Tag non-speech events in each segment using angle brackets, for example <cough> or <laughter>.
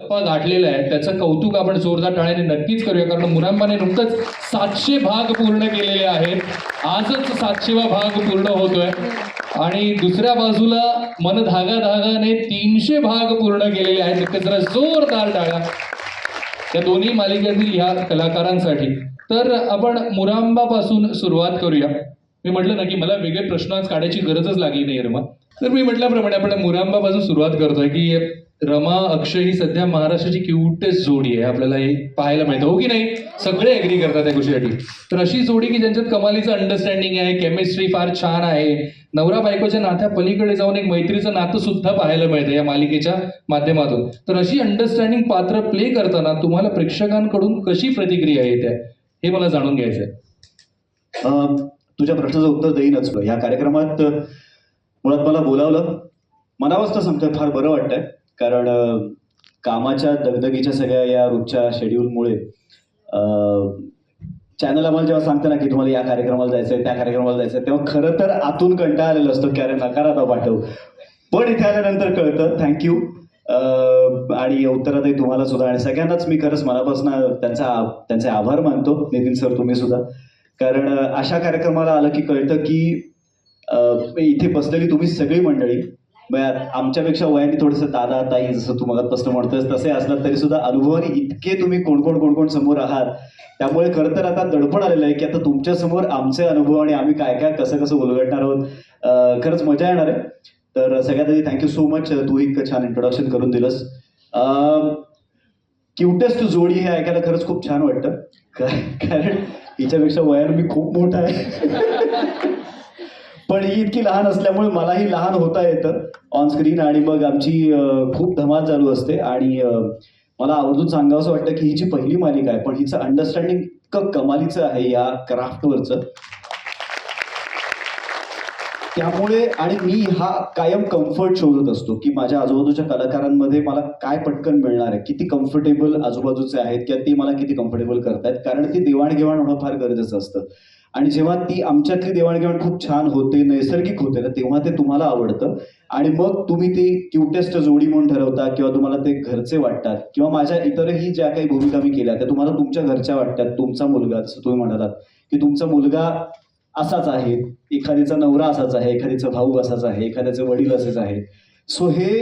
टप्पा गाठलेला आहे. त्याचं कौतुक आपण जोरदार टाळ्याने नक्कीच करूया. कारण मुरांबाने नुकतंच सातशे भाग पूर्ण केलेले आहेत. आजच सातशेवा भाग पूर्ण होतोय. आणि दुसऱ्या बाजूला मन धागा धागाने तीनशे भाग पूर्ण केलेले आहेत. नक्कीच जरा जोरदार टाळ्या त्या दोन्ही मालिकेतील ह्या कलाकारांसाठी. तर आपण मुरांबापासून सुरुवात करूया. मी म्हटलं ना की मला वेगळे प्रश्न आज काढायची गरजच लागली नाही रमा तर मी म्हटल्याप्रमाणे आपण मुरांबापासून सुरुवात करतोय की रमा अक्षय ही सध्या महाराष्ट्राची क्यूटेस्ट जोडी आहे. आपल्याला हे पाहायला मिळतं. हो की नाही? सगळे एग्री करतात त्या गोष्टीसाठी. तर अशी जोडी की ज्यांच्यात कमालीचं अंडरस्टँडिंग आहे केमिस्ट्री फार छान आहे. नवरा बायकोच्या नात्या पलीकडे जाऊन एक मैत्रीचं नातं सुद्धा पाहायला मिळतं या मालिकेच्या माध्यमातून. तर अशी अंडरस्टँडिंग पात्र प्ले करताना तुम्हाला प्रेक्षकांकडून कशी प्रतिक्रिया येते? हे मला जाणून घ्यायचं आहे. अं, तुझ्या प्रश्नाचं उत्तर देईनच या कार्यक्रमात मुळात मला बोलावलं. मनावस्था सांगतोय फार बरं वाटतंय. कारण कामाच्या दगदगीच्या सगळ्या या रोजच्या शेड्यूलमुळे चॅनल आम्हाला जेव्हा सांगतं ना की तुम्हाला या कार्यक्रमाला जायचंय त्या कार्यक्रमाला जायचंय तेव्हा खरं तर आतून कंटाळा आलेलं असतो की अरे नकार आता पाठव. पण इथे आल्यानंतर कळतं थँक्यू आणि उत्तरातही तुम्हाला सुद्धा आणि सगळ्यांनाच मी खरंच मनापासून त्यांचा त्यांचे आभार मानतो नितीन सर तुम्ही सुद्धा. कारण अशा कार्यक्रमाला आलं की कळतं की इथे बसलेली तुम्ही सगळी मंडळी मग आमच्यापेक्षा वयाने थोडंसं दादा ताई जसं तू मगात म्हणतोस तसे असलात तरी सुद्धा अनुभवाने इतके तुम्ही कोण कोण कोण कोण समोर आहात. त्यामुळे खरं तर आता दडपण आलेलं आहे की आता तुमच्यासमोर आमचे अनुभव आणि आम्ही काय काय कसं कसं उलगडणार आहोत खरंच मजा येणार आहे. तर सगळ्यात आधी थँक्यू सो मच तू इतकं छान इंट्रोडक्शन करून दिलंस. क्युटेस्ट जोडी हे ऐकायला खरंच खूप छान वाटतं. कारण हिच्यापेक्षा वयाने मी खूप मोठा आहे. पण ही इतकी लहान असल्यामुळे मलाही लहान होता येतं. ऑन स्क्रीन आणि मग आमची खूप धमाल चालू असते आणि मला आवर्जून सांगावं असं वाटतं की ही जी पहिली मालिका आहे पण हिचं अंडरस्टँडिंग इतकं कमालीचं आहे या क्राफ्टवरचं त्यामुळे आणि मी हा कायम कम्फर्ट शोधत असतो की माझ्या आजूबाजूच्या कलाकारांमध्ये मला काय पटकन मिळणार आहे किती कम्फर्टेबल आजूबाजूचे आहेत किंवा ते मला किती कम्फर्टेबल करतायत कारण ते देवाणघेवाण होणं फार गरजेचं असतं. आणि जेव्हा ती आमच्यातली देवाणघेवाण खूप छान होते नैसर्गिक होते ना तेव्हा ते तुम्हाला आवडतं. आणि मग तुम्ही ती क्युटेस्ट जोडी म्हणून ठरवता किंवा तुम्हाला ते घरचे वाटतात किंवा माझ्या इतरही ज्या काही भूमिका मी केल्या त्या तुम्हाला तुमच्या घरच्या वाटतात तुमचा मुलगा जसं तुम्ही म्हणालात की तुमचा मुलगा असाच आहे एखाद्याचा नवरा असाच आहे एखाद्याचा भाऊ असाच आहे एखाद्याचे वडील असेच आहे. सो हे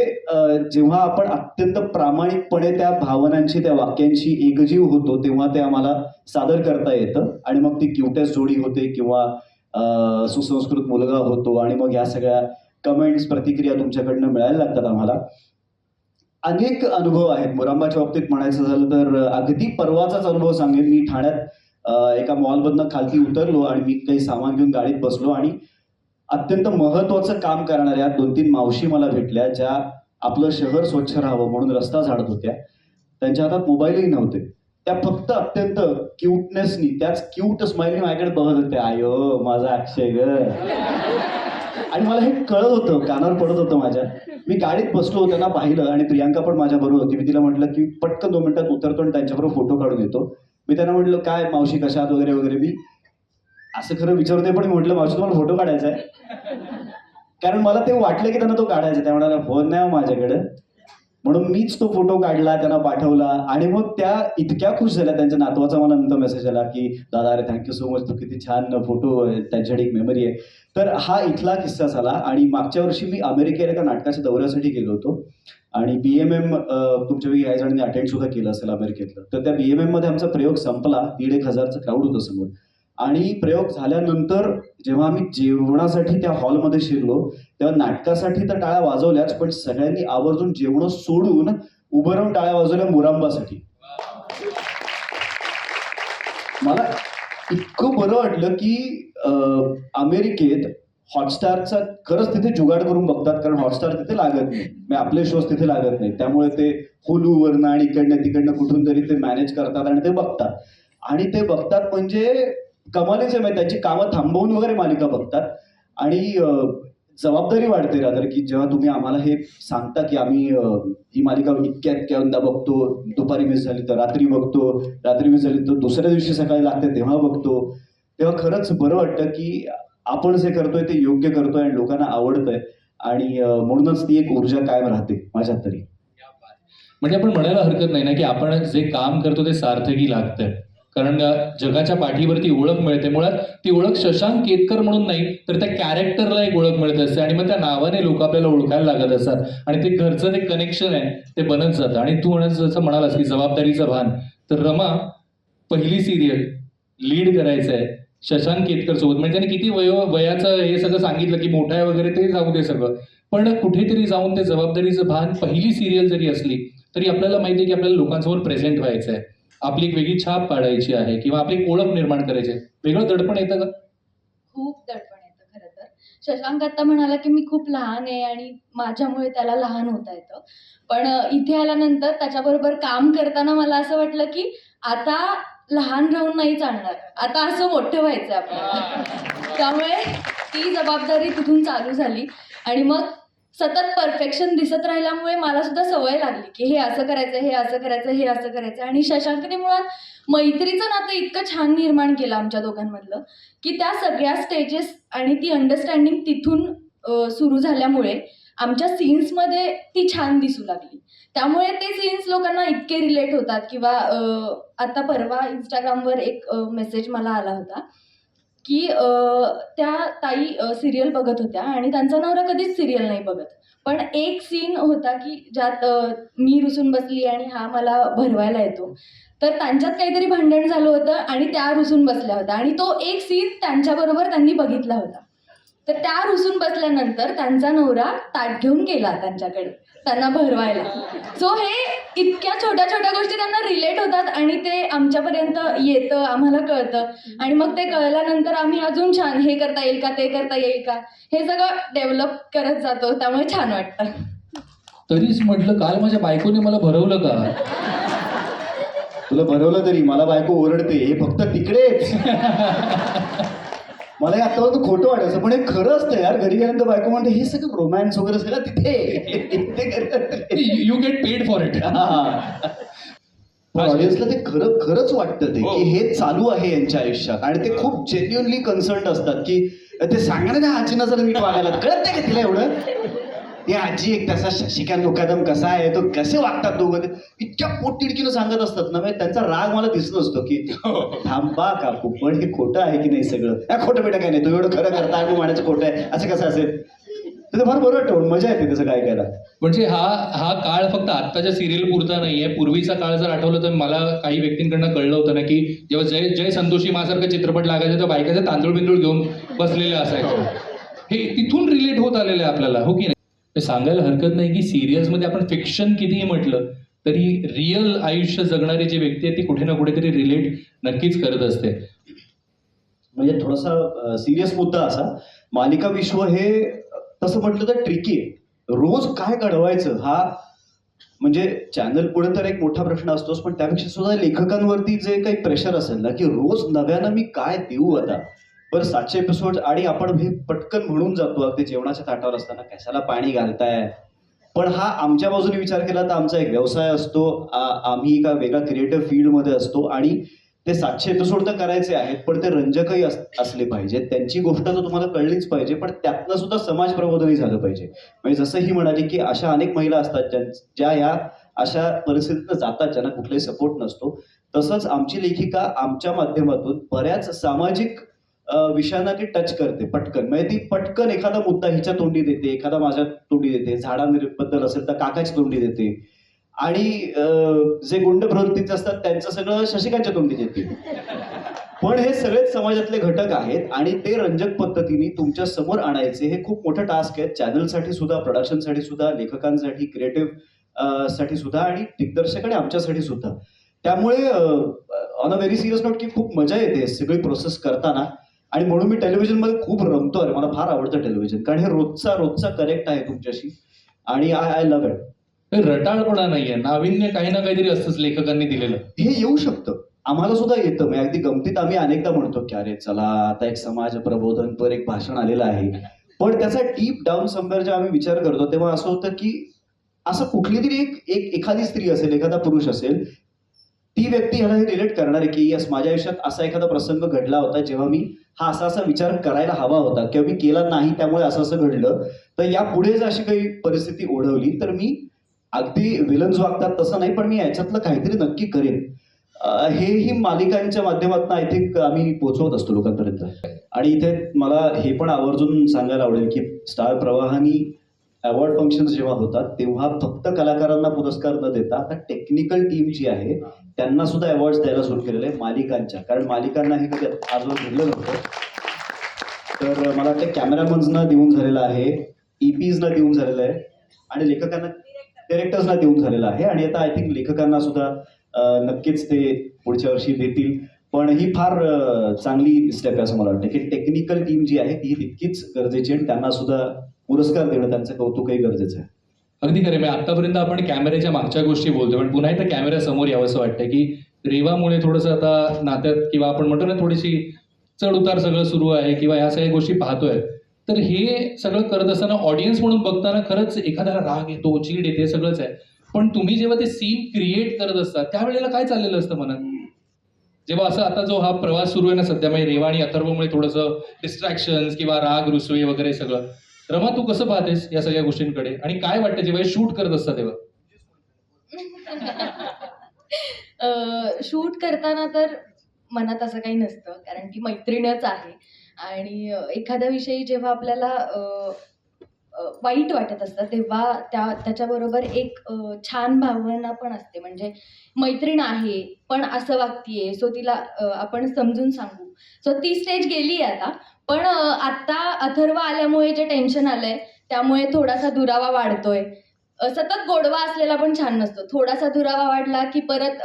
जेव्हा आपण अत्यंत प्रामाणिकपणे त्या भावनांची त्या वाक्यांची एकजीव होतो तेव्हा ते आम्हाला सादर करता येतं. आणि मग ती क्युटेस्ट जोडी होते किंवा सुसंस्कृत मुलगा होतो आणि मग या सगळ्या कमेंट्स प्रतिक्रिया तुमच्याकडनं मिळायला लागतात आम्हाला. अनेक अनुभव आहेत. मुरांबाच्या बाबतीत म्हणायचं झालं तर अगदी परवाचाच अनुभव सांगेन. मी ठाण्यात एका मॉलमधनं खालती उतरलो आणि मी काही सामान घेऊन गाडीत बसलो आणि अत्यंत महत्वाचं काम करणाऱ्या दोन तीन मावशी मला भेटल्या ज्या आपलं शहर स्वच्छ राहावं म्हणून रस्ता झाडत होत्या. त्यांच्या हातात मोबाईलही नव्हते. त्या फक्त अत्यंत क्यूटनेसनी त्याच क्यूट स्माइलनी माझ्याकडे बघत होत्या. आयो माझा अक्षय ग. आणि मला हे कळत होतं कानावर पडत होतं माझ्या मी गाडीत बसलो त्यांना पाहिलं आणि प्रियांका पण माझ्या बरोबर होती. मी तिला म्हटलं की पटकन दोन मिनिटात उतरतो आणि त्यांच्याबरोबर फोटो काढून येतो. मी त्यांना म्हटलं काय मावशी कशात वगैरे वगैरे? मी असं खरं विचारते पण मी म्हटलं माझ्या तुम्हाला फोटो काढायचा आहे? कारण मला ते वाटलं की त्यांना तो काढायचा त्या म्हणाला फोन हो नाही माझ्याकडं. माझ्याकडे म्हणून मीच तो फोटो काढला त्यांना पाठवला आणि मग त्या इतक्या खुश झाल्या त्यांच्या नातवाचा मला नंतर मेसेज आला की दादा अरे थँक्यू सो मच तू किती छान फोटो त्यांच्याकडे एक मेमरी आहे. तर हा इथला किस्सा झाला आणि मागच्या वर्षी मी अमेरिकेला एका नाटकाच्या दौऱ्यासाठी गेलो होतो आणि बी एम एम तुमच्यापैकी काही जणांनी अटेंड सुद्धा केलं असेल अमेरिकेतलं. तर त्या बी एम एममध्ये आमचा प्रयोग संपला. दीड एक हजारचं क्राऊड होतं समोर. आणि प्रयोग झाल्यानंतर जेव्हा आम्ही जेवणासाठी त्या हॉलमध्ये शिरलो तेव्हा नाटकासाठी तर टाळ्या वाजवल्याच पण सगळ्यांनी आवर्जून जेवण सोडून उभं राहून टाळ्या वाजवल्या मुरांबासाठी. मला इतकं बरं वाटलं की अमेरिकेत हॉटस्टारचा खरंच तिथे जुगाड करून बघतात कारण हॉटस्टार तिथे लागत नाही. म्हणजे आपले शोज तिथे लागत नाही. त्यामुळे ते हुलूवरनं आणि इकडनं तिकडनं कुठून तरी ते मॅनेज करतात आणि ते बघतात. आणि ते बघतात म्हणजे कमालीचे म्हणजे त्याची कामं थांबवून वगैरे मालिका बघतात. आणि जबाबदारी वाढते रादर की जेव्हा तुम्ही आम्हाला हे सांगता की आम्ही ही मालिका इतक्या इतक्यांदा बघतो दुपारी मिस झाली तर रात्री बघतो रात्री मिस झाली तर दुसऱ्या दिवशी सकाळी लागते तेव्हा बघतो. तेव्हा खरंच बरं वाटतं की आपण जे करतोय ते योग्य करतोय आणि लोकांना आवडतंय. आणि म्हणूनच ती एक ऊर्जा कायम राहते माझ्यात तरी म्हणजे आपण म्हणायला हरकत नाही ना की आपण जे काम करतो ते सार्थकी लागतंय. कारण जगाच्या पाठीवरती ओळख मिळते. मुळात ती ओळख शशांक केतकर म्हणून नाही तर त्या कॅरेक्टरला एक ओळख मिळत असते आणि मग त्या नावाने लोक आपल्याला ओळखायला लागत असतात. आणि ते घरचं ते कनेक्शन आहे ते बनत जातं. आणि तू म्हणत जसं म्हणालास की जबाबदारीचं भान. तर रमा पहिली सिरियल लीड करायचं आहे शशांक केतकर सोबत म्हणजे त्याने किती वयो वयाचं हे सगळं सांगितलं की मोठा आहे वगैरे ते जाऊ दे सगळं. पण कुठेतरी जाऊन ते जबाबदारीचं भान पहिली सिरियल जरी असली तरी आपल्याला माहिती आहे की आपल्याला लोकांसमोर प्रेझेंट व्हायचं आहे आपली एक वेगळी छाप पाडायची आहे किंवा आपली एक ओळख निर्माण करायची आहे. वेगळं दडपण येतं का? खूप दडपण येतं खरं तर. शशांक आता म्हणाला की मी खूप लहान आहे आणि माझ्यामुळे त्याला लहान होता येतं. पण इथे आल्यानंतर त्याच्याबरोबर काम करताना मला असं वाटलं की आता लहान राहून नाही चालणार. आता असं मोठं व्हायचं आपल्याला. त्यामुळे ती जबाबदारी तिथून चालू झाली. आणि मग सतत परफेक्शन दिसत राहिल्यामुळे मला सुद्धा सवय लागली की हे असं करायचं हे असं करायचं हे असं करायचं. आणि शशांकने मुळात मैत्रीचं नातं इतकं छान निर्माण केलं आमच्या दोघांमधलं की त्या सगळ्या स्टेजेस आणि ती अंडरस्टँडिंग तिथून सुरू झाल्यामुळे आमच्या सीन्समध्ये ती छान दिसू लागली. त्यामुळे ते सीन्स लोकांना इतके रिलेट होतात किंवा आता परवा इंस्टाग्रामवर एक मेसेज मला आला होता. की त्या ताई सिरियल बघत होत्या आणि त्यांचा नवरा कधीच सिरियल नाही बघत. पण एक सीन होता की ज्यात मी रुसून बसली आणि हा मला भरवायला येतो. तर त्यांच्यात काहीतरी भांडण झालं होतं आणि त्या रुसून बसल्या होत्या आणि तो एक सीन त्यांच्याबरोबर त्यांनी बघितला होता. तर त्या रुसून बसल्यानंतर त्यांचा नवरा ताट घेऊन गेला त्यांच्याकडे. त्यांना भरवायला. सो हे इतक्या छोट्या छोट्या गोष्टी त्यांना रिलेट होतात आणि ते आमच्यापर्यंत येतं आम्हाला कळतं. आणि मग ते कळल्यानंतर आम्ही अजून छान हे करता येईल का ते करता येईल का हे सगळं डेव्हलप करत जातो. त्यामुळे छान वाटतं. तरीच म्हटलं काल माझ्या बायकोने मला भरवलं का? तुला भरवलं तरी मला बायको ओरडते हे फक्त तिकडेच. <laughs> मला हे आतापर्यंत खोटं वाटायचं पण हे खरं असतं यार घरी गेल्यानंतर बायको म्हणते हे सगळं रोमॅन्स वगैरे सगळं तिथे. You get paid for it ऑडियन्सला ते खरं खरंच वाटतं ते हो. की हे चालू आहे यांच्या आयुष्यात. आणि ते खूप जेन्युनली कन्सर्न असतात की ते सांगा ना त्या आजीनं जर नीट वागायला कळत नाही का तिला एवढं? ती आजी एक तसा शशिकांत मुकादम कसा आहे तो कसे वागतात दोघं? ते इतक्या पोटतिडकीनं सांगत असतात ना म्हणजे त्यांचा राग मला दिसत असतो की थांबा काकू पण हे खोटं आहे की नाही सगळं? या खोटं बेटा काय नाही तू एवढं खरं करता आणि म्हणायचं खोटं आहे असं कसं असेल? तर ते फार बरं वाटतं मजा येते तसं काय करायला म्हणजे हा हा काळ फक्त आत्ताच्या सिरियल पुरता नाहीये पूर्वीचा काळ जर आठवलं तर मला काही व्यक्तींकडनं कळलं होतं ना की जेव्हा जय जय संतोषी मासारखं चित्रपट लागायचं तेव्हा बायकाचे तांदूळ बिंदूळ घेऊन बसलेले असायचे. हे. तिथून रिलेट होत आलेलं आहे आपल्याला हो की नाही? हे सांगायला हरकत नाही की सिरियल्समध्ये आपण फिक्शन कितीही म्हटलं तरी रिअल आयुष्य जगणारी जी व्यक्ती आहे ती कुठे ना कुठेतरी रिलेट नक्कीच करत असते. म्हणजे थोडासा सिरियस मुद्दा असा. मालिका विश्व हे तसं म्हटलं तर ट्रिकी आहे. रोज काय घडवायचं हा म्हणजे चॅनल पुढे तर एक मोठा प्रश्न असतोच पण त्यापेक्षा सुद्धा लेखकांवरती जे काही प्रेशर असेल ना की रोज नव्यानं मी काय देऊ आता? बरं सातशे एपिसोड आणि आपण हे पटकन म्हणून जातो अगदी जेवणाच्या ताटावर असताना कशाला पाणी घालताय? पण हा आमच्या बाजूने विचार केला तर आमचा एक व्यवसाय असतो आम्ही एका वेगळ्या क्रिएटिव्ह फील्डमध्ये असतो आणि ते सातशे एपिसोड तर करायचे आहेत पण ते रंजकही अस- असले पाहिजेत त्यांची गोष्ट तर तुम्हाला कळलीच पाहिजे पण त्यातनं सुद्धा समाज प्रबोधनही झालं पाहिजे. म्हणजे जसं ही म्हणाली की अशा अनेक महिला असतात ज्यां- ज्या या अशा परिस्थितीत जातात ज्यांना कुठलाही सपोर्ट नसतो. तसंच आमची लेखिका आमच्या माध्यमातून बऱ्याच सामाजिक विषयांना ती टच करते पटकन. म्हणजे ती पटकन एखादा मुद्दा हिच्या तोंडी देते एखादा माझ्या तोंडी देते झाडांबद्दल असेल तर काकाची तोंडी देते. आणि जे गुंड प्रवृत्तीचे असतात त्यांचं सगळं शशिकांच्या तोंडी देते. पण हे सगळेच समाजातले घटक आहेत आणि ते रंजक पद्धतीने तुमच्यासमोर आणायचे हे खूप मोठं टास्क आहे. चॅनलसाठी सुद्धा प्रोडक्शनसाठी सुद्धा लेखकांसाठी क्रिएटिव्हसाठी सुद्धा आणि दिग्दर्शक आणि आमच्यासाठी सुद्धा. त्यामुळे on a very serious note की खूप मजा येते सगळी प्रोसेस करताना. आणि म्हणून मी टेलिव्हिजनमध्ये खूप रमतो अरे मला फार आवडतं टेलिव्हिजन कारण हे रोजचा रोजचा करेक्ट आहे तुमच्याशी. आणि आय आय लव्ह इट रटाळपणा नाहीये नाविन्य काही ना काहीतरी असतंच लेखकांनी दिलेलं. हे येऊ शकतं. आम्हाला सुद्धा येतं. म्हणजे अगदी गमतीत आम्ही अनेकदा म्हणतो की अरे चला आता एक समाज प्रबोधनपर एक भाषण आलेलं आहे. पण त्याचा डीप डाऊन समवेअर जेव्हा आम्ही विचार करतो तेव्हा असं होतं की असं कुठली तरी एक एक एखादी स्त्री असेल एखादा पुरुष असेल ती व्यक्ती ह्याला हे रिलेट करणार आहे की यस माझ्या आयुष्यात असा एखादा प्रसंग घडला होता जेव्हा मी हा असा असा विचार करायला हवा होता. किंवा मी केला नाही त्यामुळे असं असं घडलं. तर या पुढे जर अशी काही परिस्थिती ओढवली तर मी अगदी विलन्स वागतात तसं नाही पण मी याच्यातलं काहीतरी नक्की करेन. हेही मालिकांच्या माध्यमातून आय थिंक आम्ही पोचवत असतो लोकांपर्यंत. आणि इथे मला हे पण आवर्जून सांगायला आवडेल की स्टार प्रवाहानी अवॉर्ड फंक्शन जेव्हा होतात तेव्हा फक्त कलाकारांना पुरस्कार न देता आता टेक्निकल टीम जी आहे त्यांना सुद्धा अवॉर्ड द्यायला सुरू केलेले आहे मालिकांच्या. कारण मालिकांना हे कधी आजवर घडलं नव्हतं. तर मला वाटतं कॅमेरामन्सना देऊन झालेलं आहे e ईपीजना देऊन झालेलं आहे आणि लेखकांना डिरेक्टर्सना देऊन झालेलं आहे. आणि आता आय थिंक लेखकांना सुद्धा नक्कीच ते पुढच्या वर्षी देतील. पण ही फार चांगली स्टेप आहे असं मला वाटतं. की टेक्निकल टीम जी आहे ती तितकीच गरजेची आणि त्यांना सुद्धा पुरस्कार देणं त्यांचं कौतुकही गरजेचं आहे. अगदी खरे म्हणजे आतापर्यंत आपण कॅमेऱ्याच्या मागच्या गोष्टी बोलतोय. पण पुन्हा एकदा कॅमेरा समोर यावंसं वाटतं की रेवामुळे थोडंसं आता नात्यात किंवा आपण म्हणतो ना थोडीशी चढ उतार सगळं सुरू आहे किंवा ह्या सगळ्या गोष्टी पाहतोय. तर हे सगळं करत असताना ऑडियन्स म्हणून बघताना खरंच एखाद्याला राग येतो चीड येते सगळंच आहे. पण तुम्ही जेव्हा ते सीन क्रिएट करत असता त्यावेळेला काय चाललेलं असतं मनात? जेव्हा असं आता जो हा प्रवास सुरू आहे ना सध्या म्हणजे रेवा आणि अथर्वमुळे थोडंसं डिस्ट्रॅक्शन किंवा राग रुसवे वगैरे सगळं रमा तू कसं पाहतेस या सगळ्या गोष्टींकडे? आणि काय वाटतं जेव्हा शूट करत असता तेव्हा? <laughs> शूट करताना तर मनात असं काही नसतं कारण की मैत्रीणच आहे. आणि एखाद्या विषयी जेव्हा आपल्याला वाईट वाटत असतं तेव्हा त्या त्याच्याबरोबर एक छान भावना पण असते. म्हणजे मैत्रीण आहे पण असं वागतीये सो तिला आपण समजून सांगू. सो ती स्टेज गेली आता पण आता अथर्व आल्यामुळे जे टेन्शन आलंय त्यामुळे थोडासा दुरावा वाढतोय. सतत गोडवा असलेला पण छान नसतो. थोडासा दुरावा वाढला की परत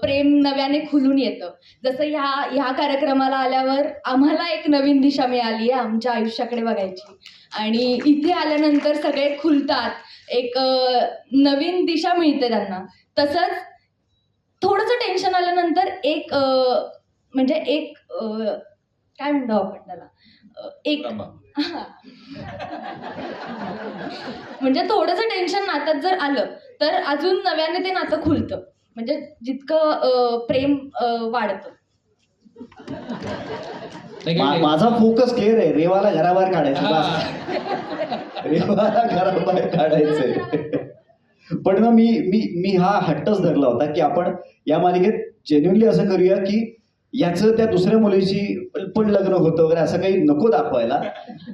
प्रेम नव्याने खुलून येतं. जसं ह्या ह्या कार्यक्रमाला आल्यावर आम्हाला एक नवीन दिशा मिळाली आहे आमच्या आयुष्याकडे बघायची. आणि इथे आल्यानंतर सगळे खुलतात. एक नवीन दिशा मिळते त्यांना. तसंच थोडंसं टेन्शन आल्यानंतर एक म्हणजे एक काय म्हणतो आपण त्याला एक. <laughs> म्हणजे थोडंसं टेन्शन नात्यात जर आलं तर अजून नव्याने ते नातं खुलतं म्हणजे जितकं प्रेम वाढतं माझा फोकस क्लिअर आहे रेवाला घराबाहेर काढायचं. बस. रेवाला घराबाहेर काढायचंय पण ना मी मी मी हा हट्टच धरला होता की आपण या मालिकेत जेन्युनली असं करूया की याचं त्या दुसऱ्या मुलीशी पण लग्न होतं वगैरे असं काही नको दाखवायला.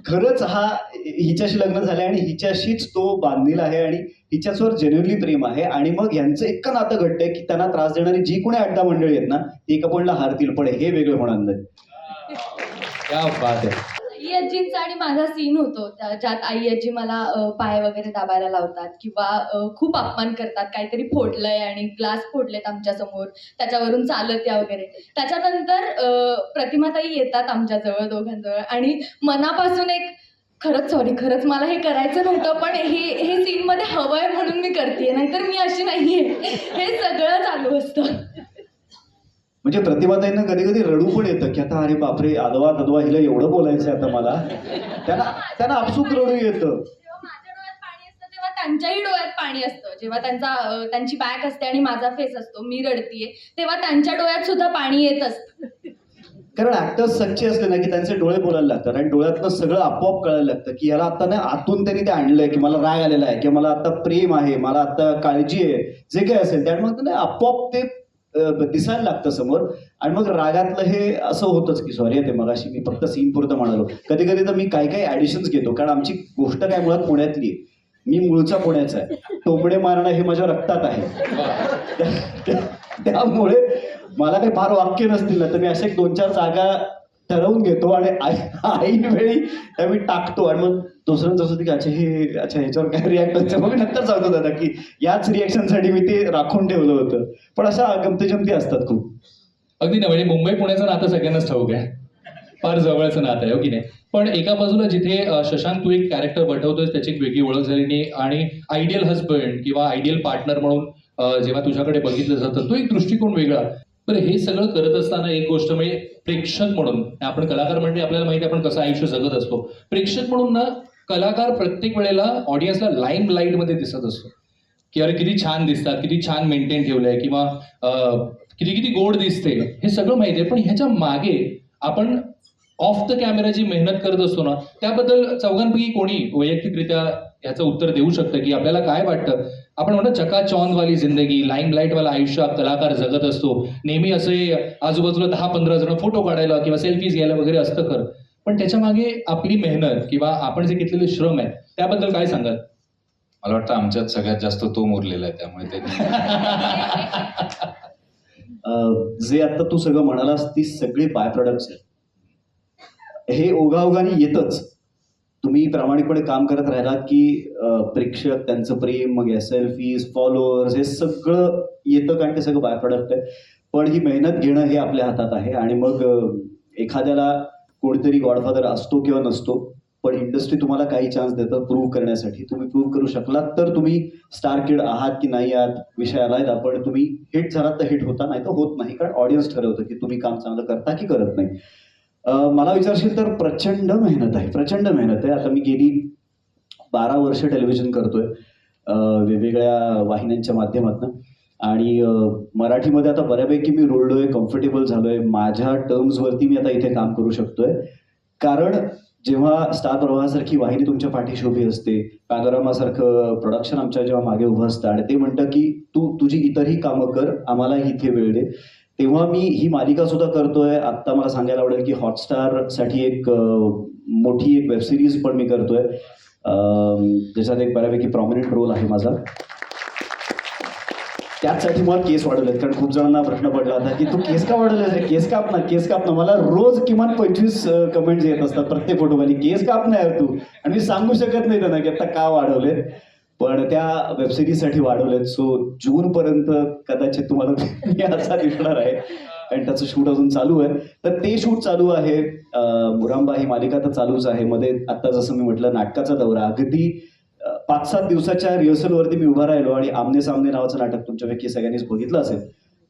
खरंच हा हिच्याशी लग्न झालंय आणि हिच्याशीच तो बांधील आहे आणि हिच्याचवर जेन्युअनली प्रेम आहे. आणि मग यांचं एक नातं घडतंय आहे की त्यांना त्रास देणारी जी कोणी अड्डा मंडळी आहेत ना ती एका हारतील. पण हे वेगळं होणार नाही. बात आहे. आई आजींचा आणि माझा सीन होतो. ज्यात आई आजी मला पाय वगैरे दाबायला लावतात किंवा खूप अपमान करतात. काहीतरी फोडलंय आणि ग्लास फोडलेत आमच्यासमोर. त्याच्यावरून चालत या वगैरे. त्याच्यानंतर प्रतिमाताई येतात आमच्याजवळ दोघांजवळ आणि मनापासून एक खरंच सॉरी खरंच मला हे करायचं नव्हतं पण हे हे सीन मध्ये हवंय म्हणून मी करते नाहीतर मी अशी नाहीये. हे सगळं चालू असतं. म्हणजे प्रतिभाताईंना कधी कधी रडू पण येतं की आता अरे बापरे अदवा तदवा हिला एवढं बोलायचं आता मला. त्यांना त्यांना आपसूक रडू येतं. त्यांच्याही डोळ्यात पाणी असतं. जेव्हा त्यांचा त्यांची बॅक असते आणि माझा फेस असतो मी रडतीये तेव्हा त्यांच्या डोळ्यात सुद्धा पाणी येत असतं. कारण ऍक्टर्स सच्चे असले ना की त्यांचे डोळे बोलायला लागतात आणि डोळ्यातनं सगळं आपोआप कळायला लागतं की याला आता ना आतून त्यांनी ते आणलंय की मला राग आलेला आहे किंवा मला आता प्रेम आहे मला आता काळजी आहे जे काय असेल त्यामुळे आपोआप ते दिसायला लागतं समोर. आणि मग रागातलं हे असं होतंच की सॉरी ते मगाशी मी फक्त सीन पुरतं म्हणालो. कधी कधी तर मी काही काही ऍडिशन्स घेतो कारण आमची गोष्ट काय मुळात पुण्यातली आहे. मी मूळचा पुण्याचा आहे. टोमडे मारणं हे माझ्या रक्तात आहे. त्यामुळे मला काही फार वाक्य नसतील ना तर मी अशा दोन चार जागा ठरवून घेतो आणि आई- ऐन वेळी त्या मी टाकतो. आणि मग दुसऱ्यांचं असं की अच्छा हे अच्छा ह्याच्यावर काय रिॲक्ट असतं मग नंतर सांगतो दादा की याच रिॲक्शनसाठी मी ते राखून ठेवलं होतं. पण अशा गमती जमती असतात खूप. अगदी ना म्हणजे मुंबई पुण्याचं नातं सगळ्यांनाच ठाऊक आहे. फार जवळचं नातं आहे हो की नाही? पण एका बाजूला जिथे शशांक तू एक कॅरेक्टर बटवतोयस त्याची एक वेगळी ओळख झाली आणि आयडियल हजबंड किंवा आयडियल पार्टनर म्हणून जेव्हा तुझ्याकडे बघितलं जातं तो एक दृष्टिकोन वेगळा. तर हे सगळं करत असताना एक गोष्ट म्हणजे प्रेक्षक म्हणून आपण कलाकार म्हणजे आपल्याला माहिती आपण कसं आयुष्य जगत असतो. प्रेक्षक म्हणून ना कलाकार प्रत्येक वेळेला ऑडियन्सला लाईम लाइटमध्ये दिसत असतो. की अरे किती छान दिसतात किती छान मेंटेन ठेवलंय किंवा किती किती गोड दिसते हे सगळं माहिती आहे. पण ह्याच्या मागे आपण ऑफ द कॅमेरा जी मेहनत करत असतो ना त्याबद्दल चौघांपैकी कोणी वैयक्तिकरित्या ह्याचं उत्तर देऊ शकतं की आपल्याला काय वाटतं? आपण म्हणतो चकाचौंदवाली जिंदगी लाईम लाइट वाला आयुष्य कलाकार जगत असतो. नेहमी असे आजूबाजूला दहा पंधरा जण फोटो काढायला किंवा सेल्फीज घ्यायला वगैरे असतं खरं. पण त्याच्यामागे आपली मेहनत किंवा आपण जे घेतलेले श्रम आहे त्याबद्दल काय सांगाल? मला वाटतं आमच्यात सगळ्यात जास्त तो मुरलेला आहे त्यामुळे ते <laughs> अं, जे आता तू सगळं म्हणालास ती सगळी बाय प्रोडक्ट्स आहेत. हे ओघाओघाने येतच. तुम्ही प्रामाणिकपणे काम करत राहिलात की प्रेक्षक त्यांचं प्रेम मग एस एल फीज फॉलोअर्स हे सगळं येतं कारण ते सगळं बाय प्रोडक्ट आहे. पण ही मेहनत घेणं हे आपल्या हातात आहे आणि मग एखाद्याला कोणीतरी गॉडफादर असतो किंवा नसतो पण इंडस्ट्री तुम्हाला काही चान्स देतं प्रूव्ह करण्यासाठी. तुम्ही प्रूव्ह करू शकलात तर तुम्ही स्टार किड आहात की नाही आहात विषय आलाय आपण तुम्ही हिट झालात तर हिट होता नाही तर होत नाही. कारण ऑडियन्स ठरवतं की तुम्ही काम चांगलं करता की करत नाही. मला विचारशील तर प्रचंड मेहनत आहे प्रचंड मेहनत आहे. आता मी गेली बारा वर्ष टेलिव्हिजन करतोय वेगवेगळ्या वाहिन्यांच्या माध्यमातून. आणि मराठीमध्ये आता बऱ्यापैकी मी रुळलोय कम्फर्टेबल झालोय. माझ्या टर्म्सवरती मी आता इथे काम करू शकतोय. कारण जेव्हा स्टार प्रवाहासारखी वाहिनी तुमच्या पाठीशी उभी असते पॅनोरामासारखं प्रोडक्शन आमच्या जेव्हा मागे उभं असतं आणि ते म्हणतं की तू तुझी इतरही कामं कर आम्हाला इथे वेळ दे. तेव्हा मी ही मालिका सुद्धा करतोय. आत्ता मला सांगायला आवडेल की हॉटस्टारसाठी एक मोठी एक वेब सिरीज पण मी करतोय. ज्याच्यात एक बऱ्यापैकी प्रॉमिनंट रोल आहे माझा. त्याचसाठी मला केस वाढवलेत कारण खूप जणांना प्रश्न पडला होता की तू केस का वाढवलेस रे? केस काप ना केस काप ना. मला रोज किमान पंचवीस कमेंट्स येत असतात प्रत्येक फोटोमध्ये. केस काप ना यार तू. आणि मी सांगू शकत नाही त्यांना की आता का वाढवलेत. पण त्या वेबसिरीजसाठी वाढवलेत. सो जून पर्यंत कदाचित तुम्हाला <laughs> असा दिसणार आहे. आणि त्याचं शूट अजून चालू आहे. तर ते शूट चालू आहे. मुरांबा ही मालिका तर चालूच आहे. मध्ये आता जसं मी म्हटलं नाटकाचा दौरा. अगदी पाच सात दिवसाच्या रिहर्सलवरती मी उभा राहिलो आणि आमने सामने नावाचं नाटक तुमच्यापैकी सगळ्यांनीच बघितलं असेल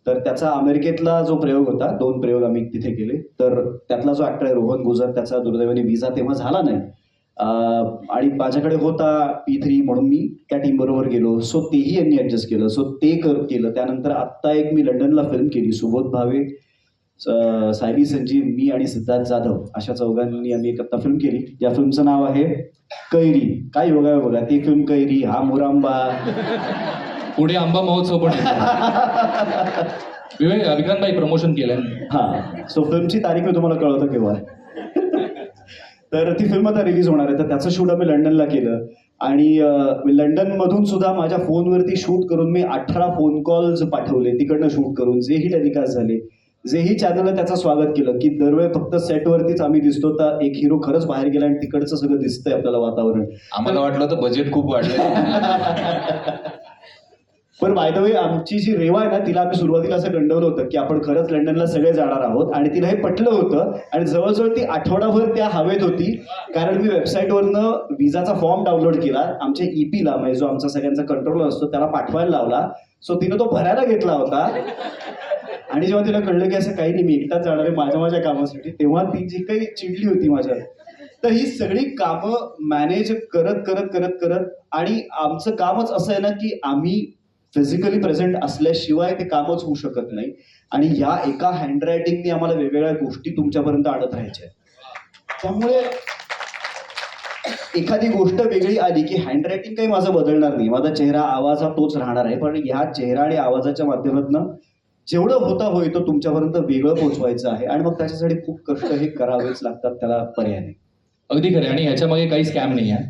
तर त्याचा अमेरिकेतला जो प्रयोग होता दोन प्रयोग आम्ही तिथे केले. तर त्यातला जो ऍक्टर आहे रोहन गुजर त्याचा दुर्दैवाने विजा तेव्हा झाला नाही. आणि माझ्याकडे होता पी थ्री म्हणून मी त्या टीम बरोबर गेलो. सो तेही यांनी ऍडजस्ट केलं. सो ते कर केलं. त्यानंतर आत्ता एक मी लंडनला फिल्म केली सुबोध भावे. सायली संजीव मी आणि सिद्धार्थ जाधव अशा चौघांनी आम्ही एक आत्ता फिल्म केली. या फिल्मचं नाव आहे कैरी. काय योगा बघा? ती फिल्म कैरी हा मुरांबा. पुढे आंबा महोत्सव पण. विवेक विक्रांतबाई प्रमोशन केलंय. हा. सो फिल्मची तारीख मी तुम्हाला कळवतो केव्हा. तर ती फिल्म आता रिलीज होणार आहे. तर त्याचं शूट आम्ही लंडनला केलं. आणि लंडन मधून सुद्धा माझ्या फोनवरती शूट करून मी अठरा फोन कॉल्स पाठवले. तिकडनं शूट करून. जेही टेलिकास्ट झाले. जेही चॅनलनं त्याचं स्वागत केलं की दरवेळ फक्त सेटवरतीच आम्ही दिसतो तर एक हिरो खरंच बाहेर गेला आणि तिकडचं सगळं दिसतंय आपल्याला वातावरण. आम्हाला वाटलं होतं बजेट खूप वाढलं <laughs> पण बाय द वे आमची जी रेवा आहे ना तिला आम्ही सुरुवातीला असं गंडवलं होतं की आपण खरंच लंडनला सगळे जाणार आहोत. आणि तिला हे पटलं होतं आणि जवळजवळ ती आठवडाभर त्या हवेत होती कारण मी वेबसाईटवरनं विजाचा फॉर्म डाउनलोड केला. आमच्या ईपीला म्हणजे जो आमचा सगळ्यांचा कंट्रोलर असतो त्याला पाठवायला लावला. सो तिनं तो भरायला घेतला होता. आणि जेव्हा तिला कळलं की असं काही नाही मी एकटाच जाणार आहे माझ्या माझ्या कामासाठी तेव्हा ती जी काही चिडली होती माझ्या तर ही सगळी कामं मॅनेज करत करत करत करत आणि आमचं कामच असं आहे ना की आम्ही फिजिकली प्रेझेंट असल्याशिवाय ते कामच होऊ शकत नाही. आणि ह्या एका हँडरायटिंगने आम्हाला वेगवेगळ्या गोष्टी तुमच्यापर्यंत आणत राहायच्या त्यामुळे एखादी गोष्ट वेगळी आली की हँडरायटिंग काही माझं बदलणार नाही. माझा चेहरा आवाज हा तोच राहणार आहे. पण ह्या चेहरा आणि आवाजाच्या माध्यमातून जेवढं होता होय तो तुमच्यापर्यंत वेगळं पोहोचवायचं आहे आणि मग त्याच्यासाठी खूप कष्ट हे करावेच लागतात त्याला पर्याय नाही. अगदी खरे आणि ह्याच्या मागे काही स्कॅम नाही आहे.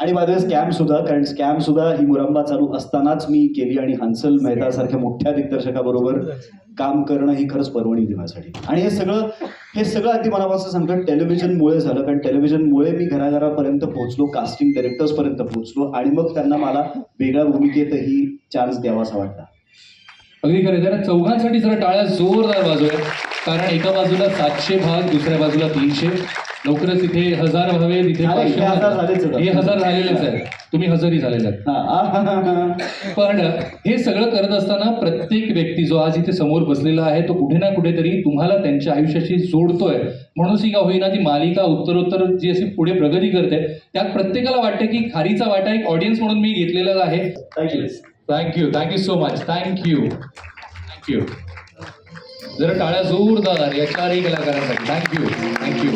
आणि माझे स्कॅम सुद्धा कारण स्कॅम सुद्धा ही मुरंबा चालू असतानाच मी केली आणि हंसल मेहता सारख्या मोठ्या दिग्दर्शकाबरोबर काम करणं ही खरंच पर्वणी माझ्यासाठी आणि हे सगळं हे सगळं अगदी मनापासून सांगतो टेलिव्हिजनमुळे झालं कारण टेलिव्हिजनमुळे मी घराघरापर्यंत पोहोचलो कास्टिंग डायरेक्टर्स पर्यंत पोहोचलो आणि मग त्यांना मला वेगळ्या भूमिकेतही चान्स द्यावासा वाटला. अगदी खरे जरा चौघांसाठी जरा टाळ्या जोरदार वाजवूया कारण एका बाजूला सातशे भाग दुसऱ्या बाजूला तीनशे. लवकरच इथे हजार व्हावे तिथे पाचशे व्हावे. हे हजार झालेलेच आहेत. तुम्ही हजरी झालेले आहेत. हा, हा, हा, हा. पण हे सगळं करत असताना प्रत्येक व्यक्ती जो आज इथे समोर बसलेला आहे तो कुठे ना कुठेतरी तुम्हाला त्यांच्या आयुष्याशी जोडतोय. म्हणून सी का होईना ती मालिका उत्तरोत्तर जी अशी पुढे प्रगती करते त्यात प्रत्येकाला वाटते की खारीचा वाटा एक ऑडियन्स म्हणून मी घेतलेला आहे. Thank you thank you so much thank you thank you जरा टाळ्या जोरदार या चारही कलाकारांसाठी. Thank you thank you